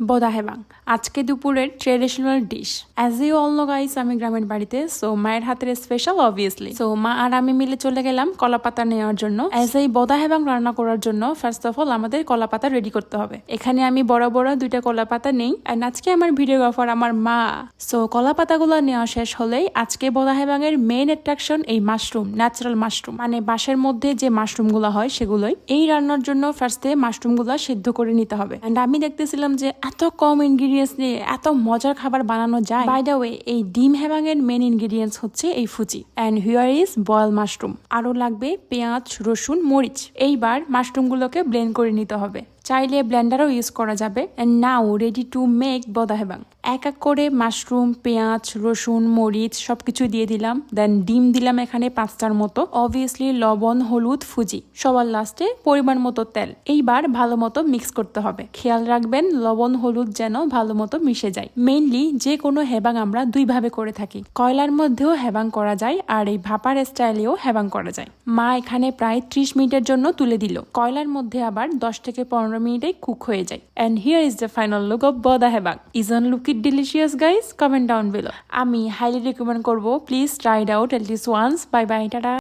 বদা হেবাং আজকে দুপুরের traditional dish as you all guys আমি গ্রামের বাড়িতে সো মায়ের হাতের স্পেশাল অবভিয়াসলি সো মা আর আমি মিলে চলে গেলাম কলাপাতা নেওয়ার জন্য। অ্যাজ এই বদা হেবাং রান্না করার জন্য ফার্স্ট অফ অল আমাদের কলাপাতা রেডি করতে হবে। এখানে আমি বড় বড় দুইটা কলাপাতা নেই অ্যান্ড আজকে আমার ভিডিওগ্রাফার আমার মা। সো কলা পাতাগুলো নেওয়া শেষ হলেই আজকে বদা হেবাংয়ের মেইন অ্যাট্রাকশন এই মাশরুম ন্যাচারাল মাশরুম মানে বাঁশের মধ্যে যে মাশরুমগুলো হয় সেগুলোই। এই রান্নার জন্য ফার্স্টে মাশরুমগুলো সিদ্ধ করে নিতে হবে। অ্যান্ড আমি দেখতেছিলাম যে এত কম ইনগ্রিডিয়েন্টস নিয়ে এত মজার খাবার বানানো যায়। বাই দ্য ওয়ে এই ডিম হেবাং এর মেন ইনগ্রিডিয়েন্টস হচ্ছে এই ফুচি। And here is boil mushroom আরও লাগবে পেঁয়াজ, রসুন, মরিচ। এইবার মাশরুমগুলোকে ব্লেন্ড করে নিতে হবে। চাইলে ব্লেন্ডারও ইউজ করা যাবে। And now ready to make বদা হেবাং। এক এক করে মাশরুম পেঁয়াজ, রসুন, মরিচ সব কিছু দিয়ে দিলাম। দেন ডিম দিলাম এখানে পাঁচটার মতো। অবভিয়াসলি লবণ, হলুদ, ফুজি। সবার লাস্টে পরিমাণ মতো তেল। এইবার ভালো মতো মিক্স করতে হবে। খেয়াল রাখবেন, লবণ, হলুদ যেন ভালো মতো মিশে যায়। মেইনলি যে কোনো হেবাং আমরা দুইভাবে করে থাকি। কয়লার মধ্যেও হেবাং করা যায়, আর এই ভাপার স্টাইলেও হেবাং করা যায়। মা এখানে প্রায় ত্রিশ মিনিটের জন্য তুলে দিল। কয়লার মধ্যে আবার দশ থেকে পনেরো মিনিটে কুক হয়ে যায়। And here is the final look of বদা হেবাক is on look it delicious guys comment down below আমি হাইলি রিকমেন্ড করব. Please tried out at least once bye bye tata